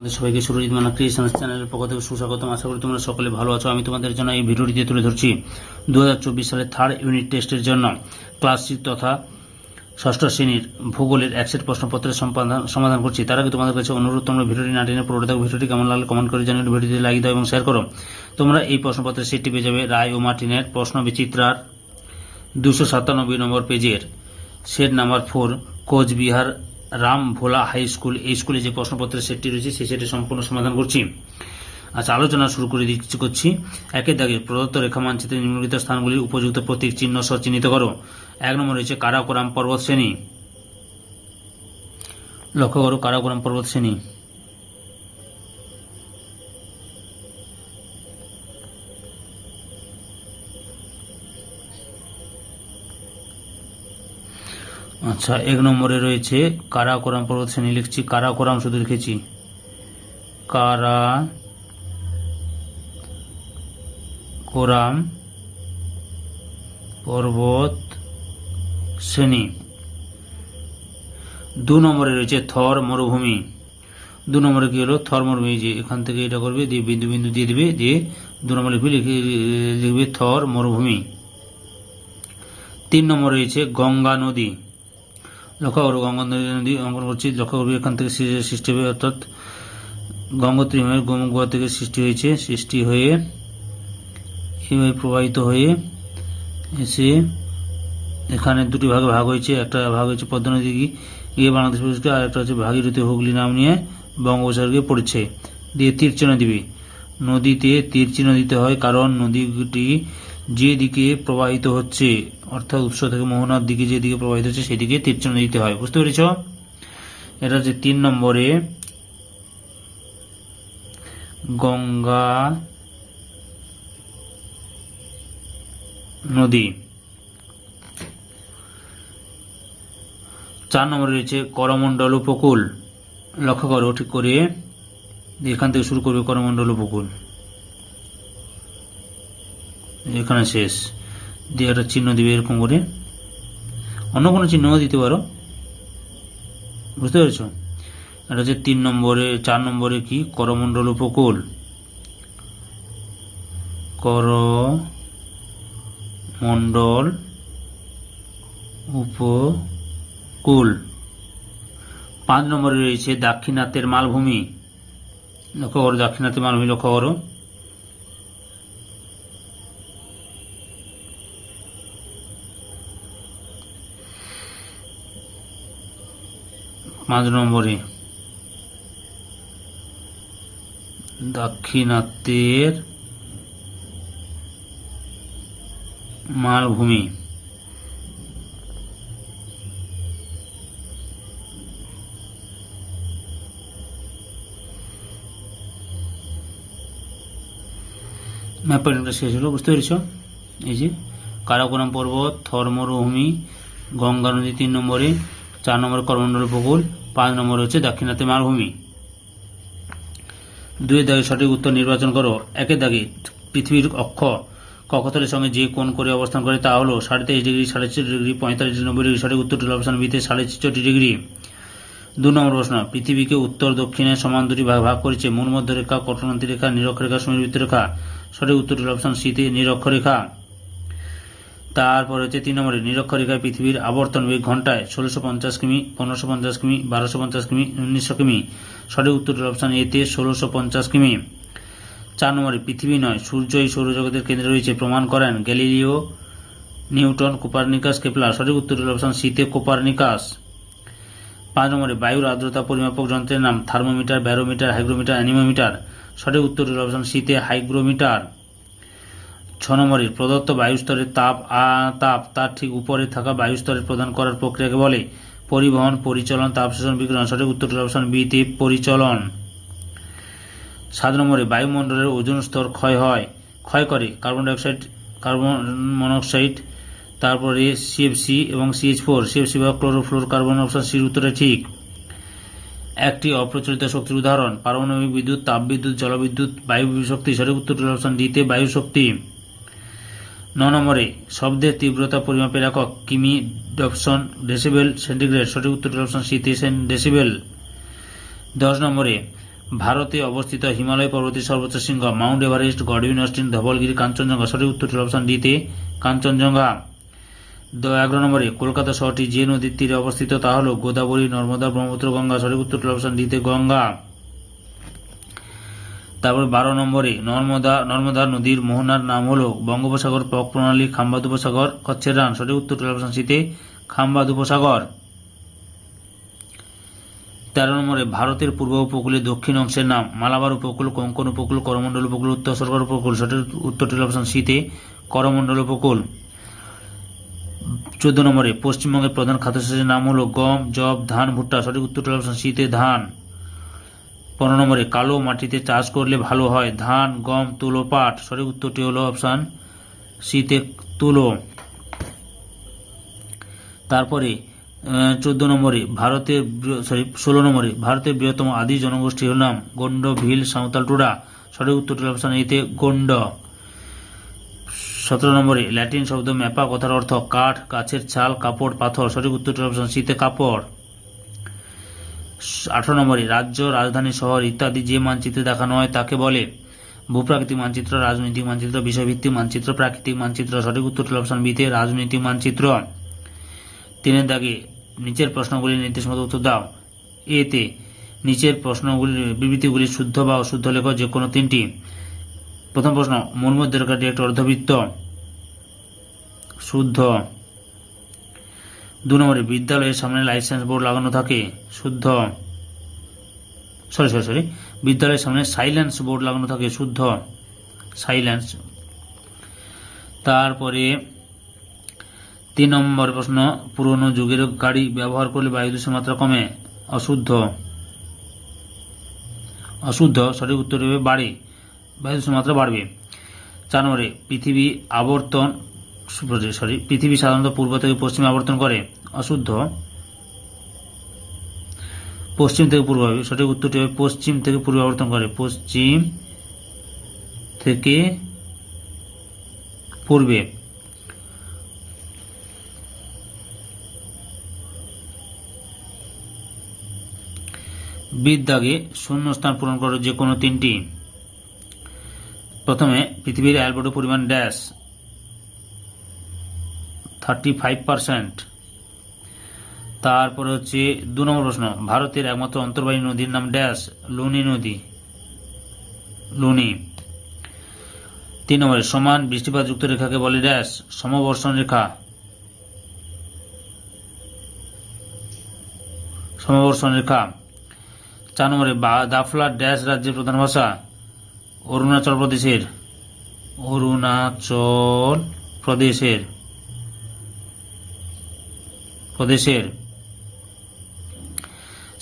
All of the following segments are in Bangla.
সবাইকে সুরজিৎ মানা ক্রিয়েশনস চ্যানেলের পক্ষ থেকে সুস্বাগতম। আশা করি তোমরা সকলে ভালো আছো। আমি তোমাদের জন্য এই ভিডিওটিতে তুলে ধরছি। দু হাজার চব্বিশ সালের থার্ড ইউনিট টেস্টের জন্য ক্লাস সিক্স তথা ষষ্ঠ শ্রেণির ভূগোলের একসেট প্রশ্নপত্রের সমাধান করছি। তার আগে তোমাদের কাছে অনুরোধ, তোমরা ভিডিওটি না টেনে পুরোটা দেখো। ভিডিওটি কেমন লাগলে কমেন্ট করে জানিয়ে ভিডিওটি লাইক দাও এবং শেয়ার করো। তোমরা এই প্রশ্নপত্রের সেটটি পেয়ে যাবে রায় ও মার্টিনের প্রশ্ন বিচিত্রার দুশো সাতানব্বই নম্বর পেজের set number four Cooch Behar Ram Bhola high school, এই স্কুলে যে প্রশ্নপত্রের সেটটি রয়েছে, সেই সেটি সম্পূর্ণ সমাধান করছি। আচ্ছা আলোচনা শুরু করে দিচ্ছি, করছি। একের দাগে প্রদত্ত রেখা মানচিত্রে নিম্নলিখিত স্থানগুলির উপযুক্ত প্রতীক চিহ্ন সহ চিহ্নিত করো। এক নম্বর রয়েছে কারাকোরাম পর্বত শ্রেণি। লক্ষ্য করো, কারাকোরাম পর্বত শ্রেণি। আচ্ছা এক নম্বরে রয়েছে কারাকোরাম পর্বত শ্রেণি লিখছি কারাকোরাম শুধু লিখেছি? কারা কোরাম পর্বত শ্রেণি? দু নম্বরে রয়েছে, থর মরুভূমি। দু নম্বরে কি হলো? থর মরুভূমি, যে এখান থেকে এটা করবে, দিয়ে বিন্দু বিন্দু দিয়ে দিবে, দিয়ে দু নম্বর লিখবে, লিখে, লিখবে থর মরুভূমি। তিন নম্বরে রয়েছে, গঙ্গা নদী। লক্ষ্য করো গঙ্গা নদী অঙ্কন করছি। লক্ষ্য করবে এখান থেকে সৃষ্টি হবে অর্থাৎ গঙ্গোত্রী হয়ে গোমুখা থেকে সৃষ্টি হয়েছে, সৃষ্টি হয়ে এইভাবে প্রবাহিত হয়ে এসে এখানে দুটি ভাগে ভাগ হয়েছে। একটা ভাগ হয়েছে পদ্মা নদী গিয়ে বাংলাদেশ প্রদেশকে, আর একটা হচ্ছে ভাগীরথী হুগলি নাম নিয়ে বঙ্গোপসাগরকে পড়েছে। দিয়ে তীর চিহ্ন দিবি নদীতে তীর চিহ্ন দিতে হয়, কারণ নদীটি যে দিকে প্রবাহিত হচ্ছে, অর্থাৎ উৎস থেকে মোহনার দিকে যে দিকে প্রবাহিত হচ্ছে, সেদিকে তীর দিতে হয়। বুঝতে পেরেছ? এটা হচ্ছে তিন নম্বরে গঙ্গা নদী। চার নম্বরে রয়েছে করমণ্ডল উপকূল। লক্ষ্য করো ঠিক করে, এখান থেকে শুরু করবে করমণ্ডল উপকূল। এখানে শেষ। দিয়ে একটা চিহ্ন দিবে এরকম করে। অন্য কোনো চিহ্নও দিতে পারো। বুঝতে পেরেছ? এটা হচ্ছে তিন নম্বরে, চার নম্বরে কি? করমণ্ডল উপকূল। কর মণ্ডল উপকূল। পাঁচ নম্বরে রয়েছে দাক্ষিণাত্যের মালভূমি। লক্ষ্য করো, দাক্ষিণাত্যের মালভূমি লক্ষ্য করো। পাঁচ নম্বরে। দাক্ষিণাত্যের মালভূমি। ম্যাপটা শেষ হলো, বুঝতে পেরেছ? এই যে, কারাকোরাম পর্বত থর মরুভূমি গঙ্গা নদী তিন নম্বরে চার নম্বর করমণ্ডল উপকূল, পাঁচ নম্বর হচ্ছে দাক্ষিণাত্যে মালভূমি। দুই দাগে সঠিক উত্তর নির্বাচন করো। একের দাগে পৃথিবীর অক্ষ, কক্ষতলের সঙ্গে যে কোণ করে অবস্থান করে তা হলো সাড়ে তেইশ ডিগ্রি, সাড়ে ছেচল্লিশ ডিগ্রি, পঁয়তাল্লিশ, নব্বই ডিগ্রি সঠিক উত্তরটি অপশন বিতে সাড়ে ছেষট্টি ডিগ্রি। দু নম্বর প্রশ্ন, পৃথিবীকে উত্তর দক্ষিণে সমান দুটি ভাগ ভাগ করেছে মূল মধ্যরেখা কটনান্তি রেখা নিরক্ষরেখা সমীবৃত্ত রেখা সঠিক উত্তরটি অপশন সিতে নিরক্ষরেখা। তারপর হচ্ছে তিন নম্বরে নিরক্ষরেখায় পৃথিবীর আবর্তন বেগ ঘন্টায় ষোলোশো পঞ্চাশ কিমি, পনেরোশো পঞ্চাশ কিমি, বারোশো পঞ্চাশ কিমি, উনিশশো কিমি। সঠিক উত্তরটি অপশন এতে ষোলোশো পঞ্চাশ কিমি। চার নম্বরে, পৃথিবী নয়, সূর্য এই সৌরজগতের কেন্দ্রে রয়েছে। প্রমাণ করেন গ্যালিলিও, নিউটন, কোপারনিকাস, কেপলার। সঠিক উত্তরটি অপশন সিতে কোপারনিকাস। পাঁচ নম্বরে, বায়ুর আর্দ্রতা পরিমাপক যন্ত্রের নাম, থার্মোমিটার, ব্যারোমিটার, হাইগ্রোমিটার, অ্যানিমোমিটার। সঠিক উত্তরটি অপশন সিতে হাইগ্রোমিটার। ছ প্রদত্ত বায়ুস্তরের তাপ তাপ, তার ঠিক উপরে থাকা বায়ুস্তরের প্রদান করার প্রক্রিয়াকে বলে পরিবহন, পরিচলন, তাপ শোষণ বিকিরণ, সঠিক উত্তর অপশন বিতে পরিচলন। সাত নম্বরে বায়ুমণ্ডলের ওজন স্তর ক্ষয় হয়। ক্ষয় করে কার্বন ডাইঅক্সাইড, কার্বন মনোক্সাইড, তারপরে সিএফসি এবং সিএইচ ফোর। সিএফসি বা ক্লোরোফ্লোর কার্বন অপশন সির উত্তরে ঠিক। একটি অপ্রচলিত শক্তির উদাহরণ, পারমাণবিক বিদ্যুৎ, তাপবিদ্যুৎ, জলবিদ্যুৎ বায়ু শক্তি সঠিক উত্তর অপশন ডিতে বায়ু শক্তি ন নম্বরে, শব্দের তীব্রতা পরিমাপের একক কিমি ডপসন ডেসিবেল সেন্টিগ্রেড, সঠিক উত্তরটি অপশন সিতে ডেসিবেল। দশ নম্বরে, ভারতে অবস্থিত হিমালয় পর্বতের সর্বোচ্চ শৃঙ্গ, Mount Everest Godwin Austen Dhaulagiri, Kanchenjunga, সঠিক উত্তর অপশন ডিতে কাঞ্চনজঙ্ঘা। এগারো নম্বরে, কলকাতা শহরটি যে নদীর তীরে অবস্থিত তা হল গোদাবরী, নর্মদা, ব্রহ্মপুত্র, গঙ্গা, সঠিক উত্তর অপশন ডিতে গঙ্গা। তারপর বারো নম্বরে নর্মদা নর্মদা নদীর মোহনার নাম হল বঙ্গোপসাগর পক প্রণালী খাম্বাদ উপসাগর কচ্ছের রান, সঠিক উত্তর অপশন সিতে খাম্বাদ উপসাগর তেরো নম্বরে ভারতের পূর্ব উপকূলের দক্ষিণ অংশের নাম মালাবার উপকূল, কোঙ্কন উপকূল, করমণ্ডল উপকূল, উত্তর সরকার উপকূল, সঠিক উত্তর হল অপশন সিতে করমণ্ডল উপকূল। চোদ্দ নম্বরে পশ্চিমবঙ্গের প্রধান খাদ্যশস্যের নাম হলো গম জব ধান, ভুট্টা, সঠিক উত্তর হল অপশন সিতে ধান। পনেরো নম্বরে, কালো মাটিতে চাষ করলে ভালো হয়। ধান, গম, তুলো, পাট। সঠিক উত্তরটি হলো অপশান সিতে তুলো। তারপরে চোদ্দ নম্বরে, ভারতের সরি, ষোলো নম্বরে, ভারতের বৃহত্তম আদি জনগোষ্ঠীর নাম গন্ড ভিল, সাঁওতাল, টুডা। সঠিক উত্তরটি অপশান এতে গন্ড সতেরো নম্বরে, ল্যাটিন শব্দ ম্যাপা কথার অর্থ কাঠ গাছের ছাল, কাপড়, পাথর। সঠিক উত্তরটি অপশান শীতে কাপড়। আঠারো নম্বরে, রাজ্য, রাজধানী, শহর ইত্যাদি যে মানচিত্রে দেখানো হয় তাকে বলে ভূপ্রাকৃতিক মানচিত্র, রাজনৈতিক মানচিত্র, বিষয়ভিত্তিক মানচিত্র, প্রাকৃতিক মানচিত্র, সঠিক উত্তর অপশন বিতে রাজনৈতিক মানচিত্র। তিনের দাগে নিচের প্রশ্নগুলি নির্দেশ মতো উত্তর দাও। এতে নিচের প্রশ্নগুলি বিবৃতিগুলি শুদ্ধ বা অশুদ্ধ লেখ যে কোনো তিনটি। প্রথম প্রশ্ন মূলমধ্যে রেখাটি একটি অর্ধবৃত্ত। শুদ্ধ। দু নম্বরে বিদ্যালয়ের সামনে লাইসেন্স বোর্ড লাগানো থাকে। শুদ্ধ। Sorry sorry sorry. বিদ্যালয়ের সামনে সাইলেন্স বোর্ড লাগানো থাকে, শুদ্ধ। সাইলেন্স। তারপরে তিন নম্বর প্রশ্ন, পুরনো যুগের গাড়ি ব্যবহার করলে বায়ু দূষণ মাত্রা কমে, অশুদ্ধ। অশুদ্ধ, সঠিক উত্তর হবে বাড়ে বায়ু দূষণ মাত্রা বাড়বে। চার নম্বরে, পৃথিবী আবর্তন সরি পৃথিবী সাধারণত পূর্ব থেকে পশ্চিমে আবর্তন করে, অশুদ্ধ। পশ্চিম থেকে পূর্ব, সঠিক উত্তরটি হবে পশ্চিম থেকে পূর্ব আবর্তন করে। পশ্চিম থেকে পূর্বে। বিদ্যাগে শূন্যস্থান পূরণ করো যে কোনো তিনটি। প্রথমে পৃথিবীর অ্যালবেটো পরিমাণ ড্যাশ। থার্টি ফাইভ পারসেন্ট তারপরে হচ্ছে দু নম্বর প্রশ্ন, ভারতের একমাত্র অন্তর্বাহী নদীর নাম ড্যাশ, লুনি নদী। লুনি। তিন নম্বরে, সমান বৃষ্টিপাতযুক্ত রেখাকে বলে ড্যাশ, সমবর্ষণ রেখা। সমবর্ষণ রেখা। চার নম্বরে দাফলা ড্যাশ রাজ্যের প্রধান ভাষা, অরুণাচল প্রদেশের। অরুণাচল প্রদেশের। প্রদেশের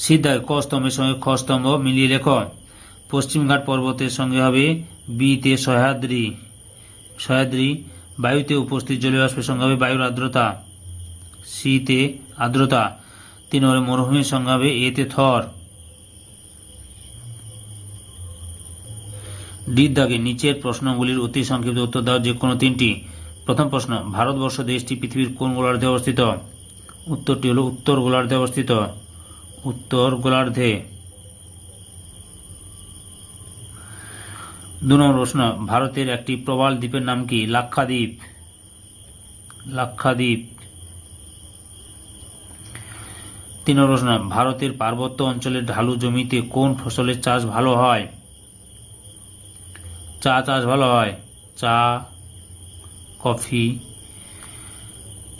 সিদ্ধায় ক স্তম্ভের সঙ্গে খ স্তম্ভ মিলিয়ে লেখ। পশ্চিমঘাট পর্বতের সঙ্গে হবে বিতে সহ্যাদ্রি। সহ্যাদ্রি বায়ুতে উপস্থিত জলীয় বাষ্পের সঙ্গে হবে বায়ুর আর্দ্রতা। সিতে আর্দ্রতা। তিন নম্বরে মরুভূমির সঙ্গে হবে এতে থর। ডির দাগে নিচের প্রশ্নগুলির অতি সংক্ষিপ্ত উত্তর দেওয়ার যে কোনো তিনটি। প্রথম প্রশ্ন, ভারতবর্ষ দেশটি পৃথিবীর কোন গোলার্ধে অবস্থিত? উত্তরটি হলো উত্তর গোলার্ধে অবস্থিত। উত্তর গোলার্ধে। দু নম্বর প্রশ্ন, ভারতের একটি প্রবাল দ্বীপের নাম কি? লাক্ষাদ্বীপ। লাক্ষাদ্বীপ। তিন নম্বর প্রশ্ন, ভারতের পার্বত্য অঞ্চলের ঢালু জমিতে কোন ফসলের চাষ ভালো হয়? চা চাষ ভালো হয়? চা, কফি।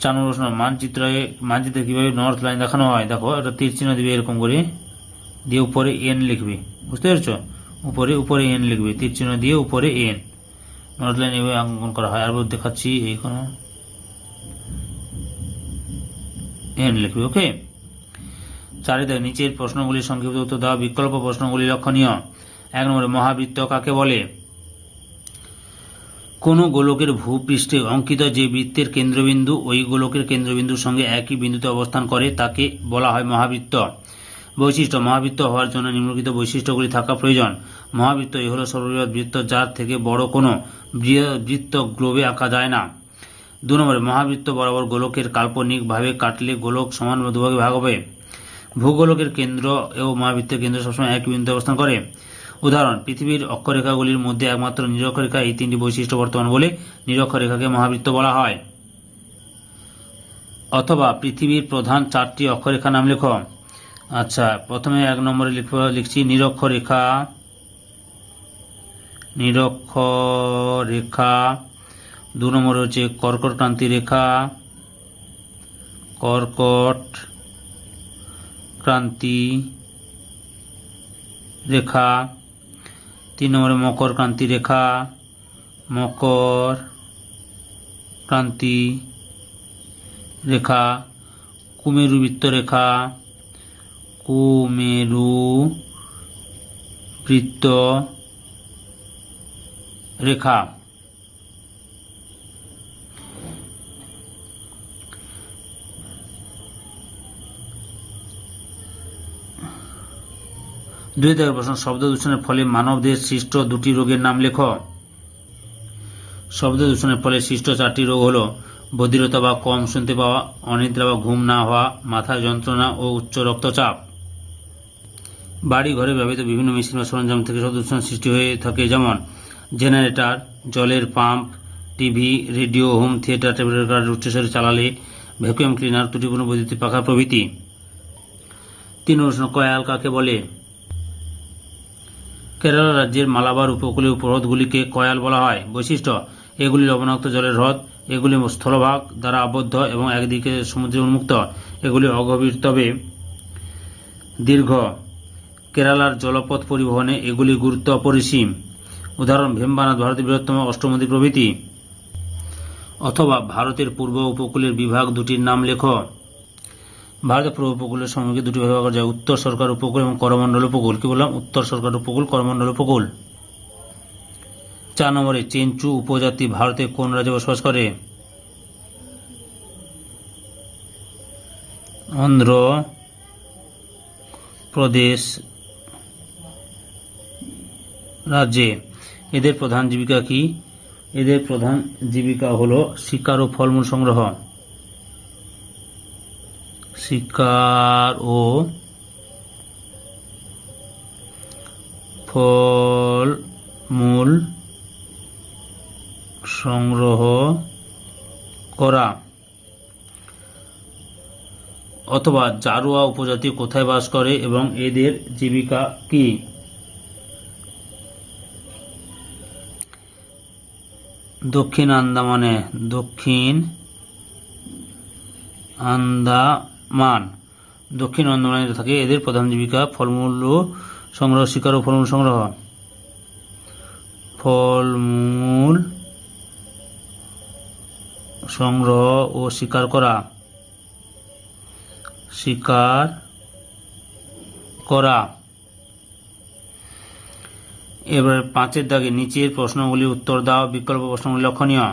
নম্বর প্রশ্ন মানচিত্রে মানচিত্রে কীভাবে নর্থ লাইন দেখানো হয়, দেখো একটা তীর দিবে এরকম করে। দিয়ে উপরে এন লিখবে। বুঝতে পেরেছ? উপরে উপরে এন লিখবে। তীর চিহ্ন দিয়ে উপরে এন নর্থ লাইন এভাবে অঙ্কন করা হয়। আর দেখাচ্ছি, এই কোনো এন লিখবে, ওকে? চারিদা নিচের প্রশ্নগুলির সংক্ষিপ্ত উত্তর দেওয়া বিকল্প প্রশ্নগুলি লক্ষণীয়। এক নম্বরে মহাবৃত্ত কাকে বলে? কোনো গোলকের ভূপৃষ্ঠে অঙ্কিত যে বৃত্তের কেন্দ্রবিন্দু, ওই গোলকের কেন্দ্রবিন্দুর সঙ্গে একই বিন্দুতে অবস্থান করে, তাকে বলা হয় মহাবৃত্ত। বৈশিষ্ট্য, মহাবৃত্ত হওয়ার জন্য নিম্নলিখিত বৈশিষ্ট্যগুলি থাকা প্রয়োজন। মহাবৃত্ত এই হল সর্ববৃহৎ বৃত্ত যার থেকে বড় কোনো বৃত্ত গ্লোবে আঁকা যায় না। দু নম্বরে, মহাবৃত্ত বরাবর গোলকের কাল্পনিকভাবে কাটলে গোলক সমান দুভাগে ভাগ হবে। ভূগোলকের কেন্দ্র ও মহাবৃত্তের কেন্দ্র সবসময় একই বিন্দুতে অবস্থান করে। উদাহরণ, পৃথিবীর অক্ষরেখাগুলির মধ্যে একমাত্র নিরক্ষরেখা এই তিনটি বৈশিষ্ট্য বর্তমান বলে নিরক্ষরেখাকে মহাবৃত্ত বলা হয়। অথবা পৃথিবীর প্রধান চারটি অক্ষরেখা নাম লেখো। আচ্ছা প্রথমে এক নম্বরে লিখব লিখছি নিরক্ষরেখা। নিরক্ষরেখা। দু নম্বরে হচ্ছে কর্কট ক্রান্তি রেখা। কর্কট ক্রান্তি রেখা। তিন নম্বরে মকর ক্রান্তি রেখা। মকর ক্রান্তি রেখা কুমেরু বৃত্ত রেখা। কুমেরু বৃত্ত রেখা। দুই থেকে প্রশ্ন শব্দ দূষণের ফলে মানবদের সৃষ্ট দুটি রোগের নাম লেখ। শব্দ দূষণের ফলে সৃষ্ট চারটি রোগ হলো বধিরতা বা কম শুনতে পাওয়া, অনিদ্রা বা ঘুম না হওয়া, মাথা যন্ত্রণা ও উচ্চ রক্তচাপ। বাড়ি ঘরে ব্যবহৃত বিভিন্ন মেশিন বা সরঞ্জাম থেকে শব্দ দূষণ সৃষ্টি হয়ে থাকে, যেমন জেনারেটর, জলের pump, TV, radio, home theatre table উচ্চস্বরে চালালে ভ্যাকুয়াম ক্লিনার, ত্রুটিপূর্ণ বৈদ্যুতিক পাখা প্রভৃতি। তিন প্রশ্ন কয়াল কাকে বলে? কেরালা রাজ্যের মালাবার উপকূলীয় হ্রদগুলিকে কয়াল বলা হয়। বৈশিষ্ট্য, এগুলি লবণাক্ত জলের হ্রদ, এগুলি স্থলভাগ দ্বারা আবদ্ধ এবং একদিকে সমুদ্রে উন্মুক্ত। এগুলি অগভীর, তবে দীর্ঘ। কেরালার জলপথ পরিবহনে এগুলি গুরুত্ব অপরিসীম। উদাহরণ ভেম্বানাথ ভারতের বৃহত্তম অষ্টমদী প্রভৃতি। অথবা ভারতের পূর্ব উপকূলের বিভাগ দুটির নাম লেখ। ভারতের পূর্ব উপকূলের সঙ্গে দুটি বিভাগ করা যায়, উত্তর সরকার উপকূল এবং করমণ্ডল উপকূল। কি বললাম? উত্তর সরকার উপকূল করমণ্ডল উপকূল। চার নম্বরে, চেঞ্চু উপজাতি ভারতে কোন রাজ্যে বসবাস করে? অন্ধ্র প্রদেশ রাজ্যে। এদের প্রধান জীবিকা কি? এদের প্রধান জীবিকা হলো শিকার ও ফলমূল সংগ্রহ। শিকার ও ফল মূল সংগ্রহ করা অথবা জারুয়া উপজাতি কোথায় বাস করে এবং এদের জীবিকা কি? দক্ষিণ আন্দামানে, দক্ষিণ আন্দামান দক্ষিণ আন্দামানে থাকে এদের প্রধান জীবিকা ফলমূল ও সংগ্রহ, শিকার ও ফলমূল সংগ্রহ। ফলমূল সংগ্রহ ও শিকার করা। শিকার করা। এবার পাঁচের দাগে নিচের প্রশ্নগুলির উত্তর দাও, বিকল্প প্রশ্নগুলি লক্ষণীয়।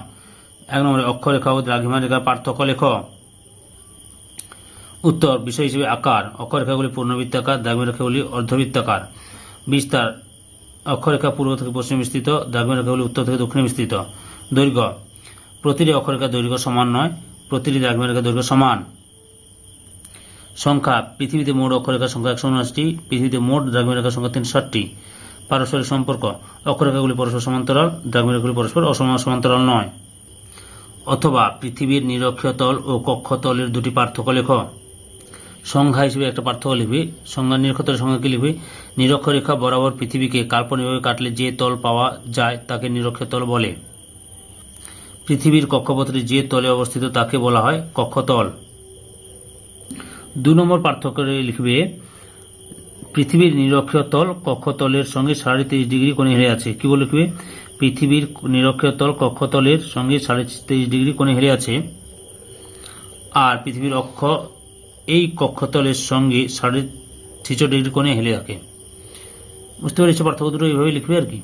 এক নম্বরে অক্ষরেখা ও দ্রাঘিমা রেখার পার্থক্য লেখ। উত্তর, বিষয় হিসেবে আকার, অক্ষরেখাগুলি পূর্ণবৃত্তাকার দ্রাঘিমা রেখাগুলি অর্ধবৃত্তাকার। বিস্তার, অক্ষরেখা পূর্ব থেকে পশ্চিম বিস্তৃত দ্রাঘিমা রেখাগুলি উত্তর থেকে দক্ষিণে বিস্তৃত। দৈর্ঘ্য, প্রতিটি অক্ষরেখার দৈর্ঘ্য সমান নয়, প্রতিটি দ্রাঘিমা রেখার দৈর্ঘ্য সমান। সংখ্যা, পৃথিবীতে মোট অক্ষরেখার সংখ্যা একশো উনআশিটি, পৃথিবীতে মোট দ্রাঘিমা রেখার সংখ্যা তিনশো ষাটটি পারস্পরিক সম্পর্ক, অক্ষরেখাগুলি পরস্পর সমান্তরাল দ্রাঘিমারেখাগুলি পরস্পর অসমান সমান্তরাল নয়। অথবা, পৃথিবীর নিরক্ষীয় তল ও কক্ষতলের দুটি পার্থক্য লেখ। সংখ্যা হিসেবে একটা পার্থক্য লিখবে। সংখ্যা কি লিখবে? নিরক্ষরেখা বরাবর পৃথিবীকে কাল্পনিকভাবে কাটলে যে তল পাওয়া যায় তাকে নিরক্ষতল বলে। পৃথিবীর কক্ষপথটি যে তলে অবস্থিত তাকে বলা হয় কক্ষতল। দু নম্বর পার্থক্য লিখবে, পৃথিবীর নিরক্ষীয় তল কক্ষতলের সঙ্গে সাড়ে তেইশ ডিগ্রি কোণে হেলে আছে। কি বলে লিখবে? পৃথিবীর নিরক্ষীয় তল কক্ষতলের সঙ্গে সাড়ে তেইশ ডিগ্রি কোণে হেলে আছে। আর পৃথিবীর অক্ষ এই কক্ষতলের সঙ্গে সাড়ে ছেচল্লিশ ডিগ্রি কোণে হেলে থাকে বুঝতে পেরেছ পার্থক্য দুটো এইভাবে লিখবে আর কি?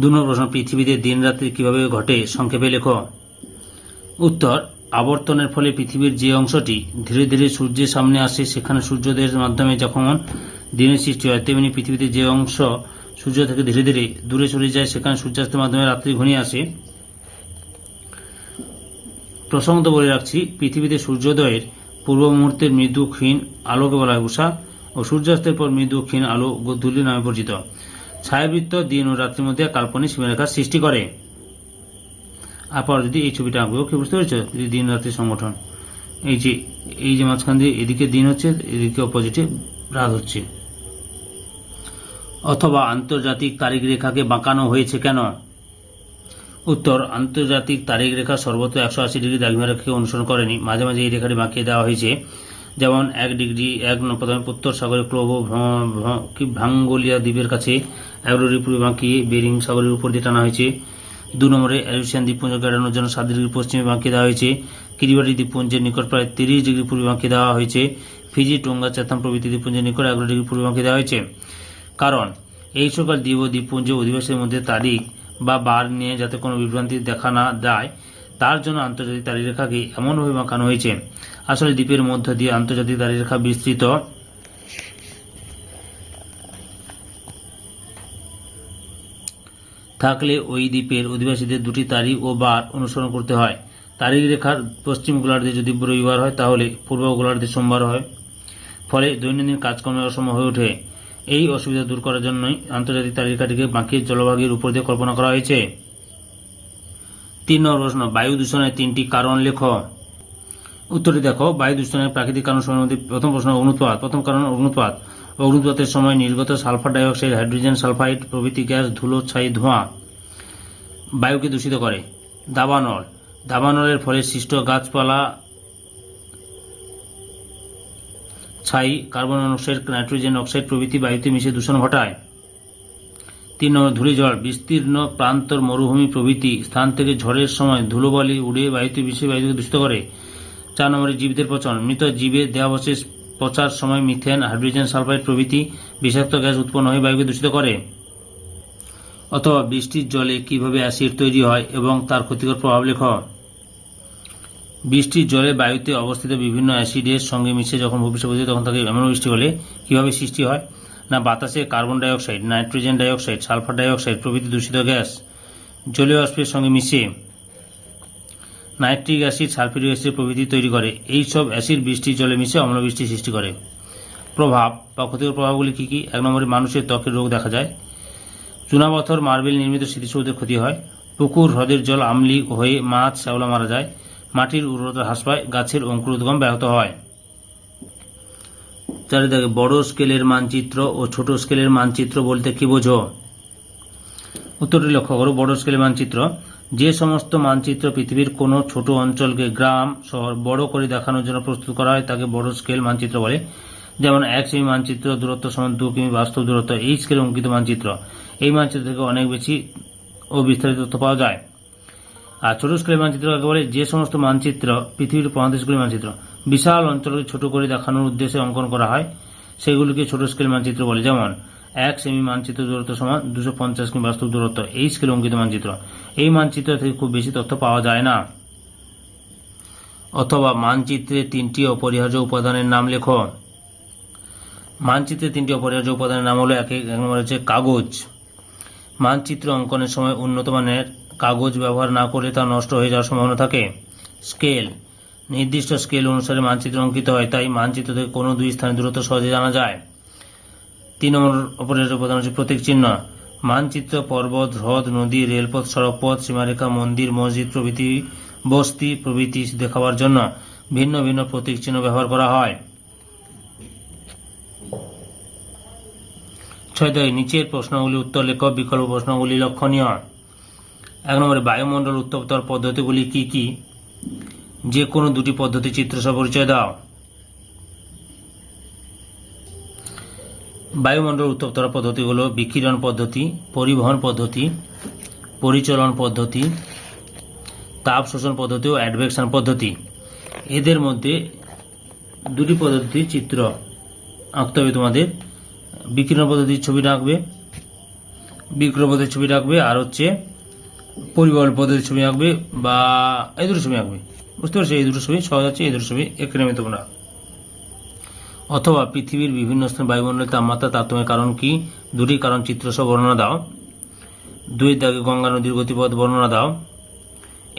দু নম্বর প্রশ্ন, পৃথিবীতে দিন রাত্রি কীভাবে ঘটে সংক্ষেপে লেখো। উত্তর, আবর্তনের ফলে পৃথিবীর যে অংশটি ধীরে ধীরে সূর্যের সামনে আসে, সেখানে সূর্যোদয়ের মাধ্যমে যখন দিনের সৃষ্টি হয়, তেমনি পৃথিবীতে যে অংশ সূর্য থেকে ধীরে ধীরে দূরে চলে যায়, সেখানে সূর্যাস্তের মাধ্যমে রাত্রি ঘনিয়ে আসে। প্রসঙ্গত বলে রাখছি, পৃথিবীতে সূর্যোদয়ের পূর্ব মুহূর্তের মৃদু ক্ষীণ আলোকে বলা হয় উষা ও সূর্যাস্তের পর মৃদু ক্ষীণ আলো গোধূলি নামে পরিচিত। ছায়াবৃত্ত দিন ও রাত্রির মধ্যে কাল্পনিক সীমারেখার সৃষ্টি করে। আবার যদি এই ছবিটা আঁকবো, কি বুঝতে পেরেছ? যদি দিন রাত্রি সংগঠন। এই যে এই যে মাঝখান দিয়ে এদিকে দিন হচ্ছে, এদিকে অপোজিটে রাত হচ্ছে। অথবা আন্তর্জাতিক তারিখ রেখাকে বাঁকানো হয়েছে কেন? উত্তর, আন্তর্জাতিক তারিখ রেখা সর্বত্র একশো আশি ডিগ্রি দ্রাঘিমা রেখাকে অনুসরণ করেনি। মাঝে মাঝে এই রেখাটি বাঁকিয়ে দেওয়া হয়েছে। যেমন, এক ডিগ্রি, এক প্রথমে উত্তর সাগরে ক্লোব ভাঙ্গোলিয়া দ্বীপের কাছে ডিগ্রি পূর্বে বাঁকিয়ে বেরিং সাগরের উপর দিয়ে টানা হয়েছে। দু নম্বরে অ্যালুসিয়ান দ্বীপপুঞ্জকে এড়ানোর জন্য সাত ডিগ্রি পশ্চিমে বাঁকিয়ে দেওয়া হয়েছে। কিরিবাটি দ্বীপপুঞ্জের নিকট প্রায় তিরিশ ডিগ্রি পূর্বে বাঁকিয়ে দেওয়া হয়েছে। ফিজি, টোঙ্গা চাতাম প্রভৃতি দ্বীপপুঞ্জের নিকট এগারো ডিগ্রি পূর্বে বাঁকিয়ে দেওয়া হয়েছে। কারণ, এই সকল দ্বীপ ও দ্বীপপুঞ্জ অধিবাসীর মধ্যে তারিখ বা বার নিয়ে যাতে কোনো বিভ্রান্তি দেখা না দেয় তার জন্য আন্তর্জাতিক রেখাকে এমনভাবে বাঁকানো হয়েছে। আসলে দ্বীপের মধ্য দিয়ে আন্তর্জাতিক রেখা বিস্তৃত। থাকলে ওই দ্বীপের অধিবাসীদের দুটি তারিখ ও বার অনুসরণ করতে হয়। তারিখ রেখার পশ্চিম গোলার্ধে যদি রবিবার হয়, তাহলে পূর্ব গোলার্ধে সোমবার হয়। ফলে দৈনন্দিন কাজকর্মে অসম্ভব হয়ে ওঠে। এই অসুবিধা দূর করার জন্যই আন্তর্জাতিক তালিকাটিকে বাঁকিয়ে জলভাগের উপর দিয়ে কল্পনা করা হয়েছে। তিন নম্বর প্রশ্ন, বায়ু দূষণের তিনটি কারণ লেখ। উত্তরটি দেখো, বায়ু দূষণের প্রাকৃতিক কারণ সময়ের মধ্যে প্রথম প্রশ্ন অগ্নুৎপাত প্রথম কারণ অগ্নুৎপাত অগ্নুৎপাতের সময় নির্গত সালফার ডাইঅক্সাইড, হাইড্রোজেন সালফাইড, প্রভৃতি গ্যাস, ধুলো, ছাই, ধোঁয়া বায়ুকে দূষিত করে। দাবানল, দাবানলের ফলে সৃষ্ট গাছপালা ছাই কার্বন মনোক্সাইড নাইট্রোজেন অক্সাইড প্রভৃতি বায়ুতে মিশে দূষণ ঘটায়। তিন নম্বর ধূলিঝড় বিস্তীর্ণ প্রান্তর মরুভূমি প্রভৃতি, স্থান থেকে ঝড়ের সময় ধুলোবালি উড়ে বায়ুতে মিশে বায়ুকে দূষিত করে। চার নম্বরে জীবদের পচন, মৃত জীবের দেহাবশেষ পচার সময় মিথেন, হাইড্রোজেন সালফাইড প্রভৃতি বিষাক্ত গ্যাস উৎপন্ন হয়ে বায়ুকে দূষিত করে। অথবা, বৃষ্টির জলে কীভাবে অ্যাসিড তৈরি হয় এবং তার ক্ষতিকর প্রভাব লেখ বৃষ্টির জলে, বায়ুতে অবস্থিত বিভিন্ন অ্যাসিডের সঙ্গে মিশে যখন ভবিষ্যৎ বোঝে তখন তাকে এমন বৃষ্টি হলে কীভাবে সৃষ্টি হয়? না, বাতাসে carbon dioxide, nitrogen dioxide, sulphur dioxide, প্রভৃতি দূষিত গ্যাস জলীয় বাষ্পের সঙ্গে মিশে নাইট্রিক অ্যাসিড, সালফিউরিক অ্যাসিড প্রভৃতি তৈরি করে। এই সব অ্যাসিড বৃষ্টির জলে মিশে অম্লবৃষ্টি সৃষ্টি করে। প্রভাব বা ক্ষতিকর প্রভাবগুলি কী কী? এক নম্বরে মানুষের ত্বকের রোগ দেখা যায়। চুনাপাথর, মার্বেল নির্মিত স্মৃতিসৌধের ক্ষতি হয়। পুকুর, হ্রদের জল আমলি হয়ে মাছ, শ্যাওলা মারা যায়। মাটির উর্বরতা হ্রাস পায়, গাছের অঙ্কুরোদ্গম ব্যাহত হয়। চারিদিকে বড় স্কেলের মানচিত্র ও ছোট স্কেলের মানচিত্র বলতে কি বোঝো? উত্তরটি লক্ষ্য করো, বড় স্কেলের মানচিত্র। যে সমস্ত মানচিত্র পৃথিবীর কোনো ছোট অঞ্চলকে গ্রাম, শহর, বড় করে দেখানোর জন্য প্রস্তুত করা হয়, তাকে বড় স্কেল মানচিত্র বলে। যেমন এক সেমি মানচিত্র, দূরত্ব সমান দু কিমি, বাস্তব দূরত্ব, এই স্কেলে অঙ্কিত মানচিত্র। এই মানচিত্র থেকে অনেক বেশি ও বিস্তারিত তথ্য পাওয়া যায়। আর ছোট স্কেলের মানচিত্র কাকে বলে যে সমস্ত মানচিত্র, পৃথিবীর মহাদেশগুলির মানচিত্র, বিশাল অঞ্চলকে ছোট করে দেখানোর উদ্দেশ্যে অঙ্কন করা হয়, সেগুলিকে ছোট স্কেল মানচিত্র বলে। যেমন, এক সেমি মানচিত্র দূরত্ব সমান দুশো পঞ্চাশ কিমি বাস্তব দূরত্ব এই স্কেল অঙ্কিত মানচিত্র। এই মানচিত্র থেকে খুব বেশি তথ্য পাওয়া যায় না। অথবা মানচিত্রে তিনটি অপরিহার্য উপাদানের নাম লেখো। মানচিত্রে তিনটি অপরিহার্য উপাদানের নাম হলো এক এক নম্বর হচ্ছে কাগজ। মানচিত্র অঙ্কনের সময় উন্নত মানের কাগজ ব্যবহার না করলে তা নষ্ট হয়ে যাওয়ার সম্ভাবনা থাকে। স্কেল। নির্দিষ্ট স্কেল অনুসারে মানচিত্র অঙ্কিত হয়, তাই মানচিত্র থেকে কোনো দুই স্থানের দূরত্ব সহজে জানা যায়। তিন নম্বর অপরিহার্য উপাদান হচ্ছে প্রতীক চিহ্ন। মানচিত্র, পর্বত, হ্রদ, নদী, রেলপথ সড়কপথ সীমারেখা, মন্দির, মসজিদ, প্রভৃতি, বস্তি, প্রভৃতি দেখাবার জন্য ভিন্ন ভিন্ন প্রতীক চিহ্ন ব্যবহার করা হয়। ছয় নিচের প্রশ্নগুলি উত্তর লেখ বিকল্প প্রশ্নগুলি লক্ষণীয়। এক নম্বরে বায়ুমণ্ডল উত্তপ্তর পদ্ধতিগুলি কি কি? যে কোনো দুটি পদ্ধতি চিত্রসহ পরিচয় দাও। বায়ুমণ্ডল উত্তপ্তর পদ্ধতিগুলো বিকিরণ পদ্ধতি, পরিবহন পদ্ধতি, পরিচলন পদ্ধতি, তাপ শোষণ পদ্ধতি ও অ্যাডভেকশন পদ্ধতি। এদের মধ্যে দুটি পদ্ধতির চিত্র আঁকতে হবে তোমাদের। বিকিরণ পদ্ধতির ছবি আঁকবে বিক্রয় পদ্ধতির ছবিটা আঁকবে আর হচ্ছে পরিবহন পদের ছবি আঁকবে বা এই দুটো ছবি আঁকবে। বুঝতে পারছ? এই দুটো ছবি সহজ আছে এই দুটো ছবি নেবে তোমরা। অথবা পৃথিবীর বিভিন্ন স্থানে বায়ুমণ্ডলের তাপমাত্রা, তারতম্যের কারণ কি? দুটি কারণ চিত্রসহ বর্ণনা দাও। দুই দাগে গঙ্গা নদীর গতিপথ বর্ণনা দাও।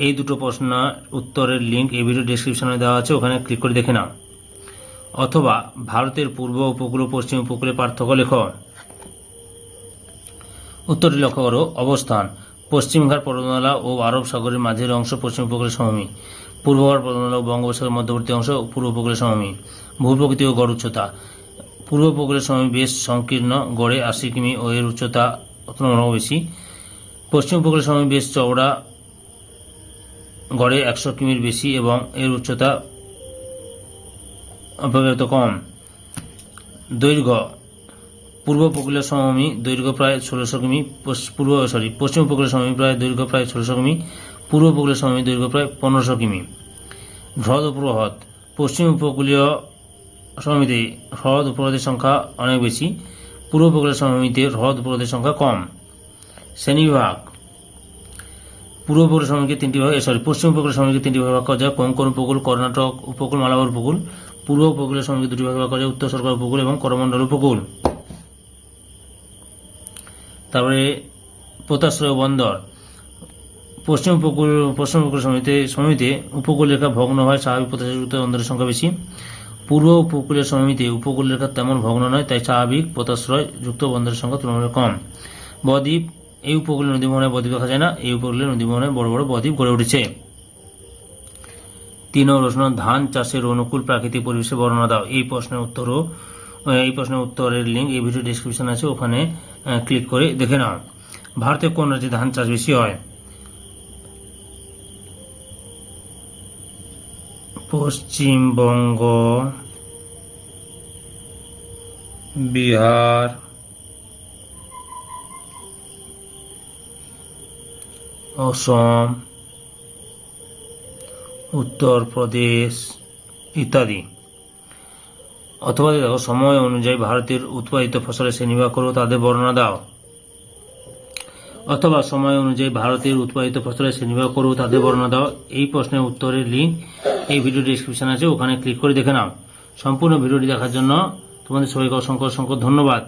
এই দুটো প্রশ্ন উত্তরের লিঙ্ক এই ভিডিও ডেসক্রিপশনে দেওয়া আছে, ওখানে ক্লিক করে দেখে নাও। অথবা ভারতের পূর্ব উপকূল ও পশ্চিম উপকূলে পার্থক্য লেখো। উত্তরটি লক্ষ্য করো, অবস্থান। পশ্চিমঘাট পর্বতমালা ও আরব সাগরের মাঝের অংশ পশ্চিম উপকূলের সমভূমি। পূর্বঘাট পর্বতমালা ও বঙ্গোপসাগরের মধ্যবর্তী অংশ পূর্ব উপকূলের সমভূমি। ভূপ্রকৃতি ও গড় উচ্চতা। পূর্ব উপকূলের সমভূমি বেশ সংকীর্ণ, গড়ে আশি কিমি ও এর উচ্চতা তুলনামূলক বেশি। পশ্চিম উপকূলের সমভূমি বেশ চওড়া, গড়ে একশো কিমির বেশি এবং এর উচ্চতা অপেক্ষাকৃত কম। দৈর্ঘ্য পূর্ব উপকূলের সমভূমি দৈর্ঘ্য প্রায় ষোলোশো কিমি পূর্ব সরি পশ্চিম উপকূলের সমভূমি প্রায় দৈর্ঘ্য প্রায় ষোলোশো কিমি, পূর্ব উপকূলের সমভূমি দৈর্ঘ্য প্রায় পনেরোশো কিমি। হ্রদ ও প্রহ্রদ পশ্চিম উপকূলীয় সমভূমিতে হ্রদ উপহ্রদের সংখ্যা অনেক বেশি। পূর্ব উপকূলের সমভূমিতে হ্রদ উপহ্রদের সংখ্যা কম। শ্রেণীবিভাগ পূর্ব উপকূলের সমভূমিকে তিনটি ভাগ সরি পশ্চিম উপকূলের সমভূমিকে তিনটি ভাগ করা যায়। কোঙ্কন উপকূল, কর্ণাটক উপকূল, মালাবার উপকূল। পূর্ব উপকূলের সমভূমিকে দুটি ভাগ করা যায়। উত্তর সরকার উপকূল এবং করমণ্ডল উপকূল। তারপরে পোতাশ্রয় বন্দর। পশ্চিম উপকূল পশ্চিম উপকূল সমিতিতে সমিতিতে উপকূল রেখা ভগ্ন হয়, স্বাভাবিক পোতাশ্রয়যুক্ত বন্দরের সংখ্যা বেশি। পূর্ব উপকূলের সমিতিতে উপকূল রেখা তেমন ভগ্ন নয়, তাই স্বাভাবিক পোতাশ্রয় যুক্ত বন্দরের সংখ্যা তুলনামূলক কম। বদ্বীপ, এই উপকূলে নদী মোহনায় বদ্বীপ দেখা যায় না, এই উপকূলে নদী মোহনায় বড় বড় বদ্বীপ গড়ে উঠেছে। তিন প্রশ্ন, ধান চাষের অনুকূল প্রাকৃতিক পরিবেশে বর্ণনা দাও। এই প্রশ্নের উত্তরও, এই প্রশ্নের উত্তরের লিঙ্ক এই ভিডিও ডিসক্রিপশন আছে, ওখানে ক্লিক করে দেখে নাও। ভারতে কোন রাজ্যে ধান চাষ বেশি হয়? পশ্চিমবঙ্গ, বিহার, অসম, উত্তরপ্রদেশ ইত্যাদি। অথবা দেখো সময় অনুযায়ী ভারতের উৎপাদিত ফসলের শ্রেণীভাগ করো, তাদের বর্ণনা দাও। অথবা সময় অনুযায়ী ভারতের উৎপাদিত ফসলের শ্রেণীভাগ করো, তাদের বর্ণনা দাও। এই প্রশ্নের উত্তরের লিঙ্ক এই ভিডিও ডিসক্রিপশন আছে, ওখানে ক্লিক করে দেখে নাও। সম্পূর্ণ ভিডিওটি দেখার জন্য তোমাদের সবাইকে অসংখ্য অসংখ্য ধন্যবাদ।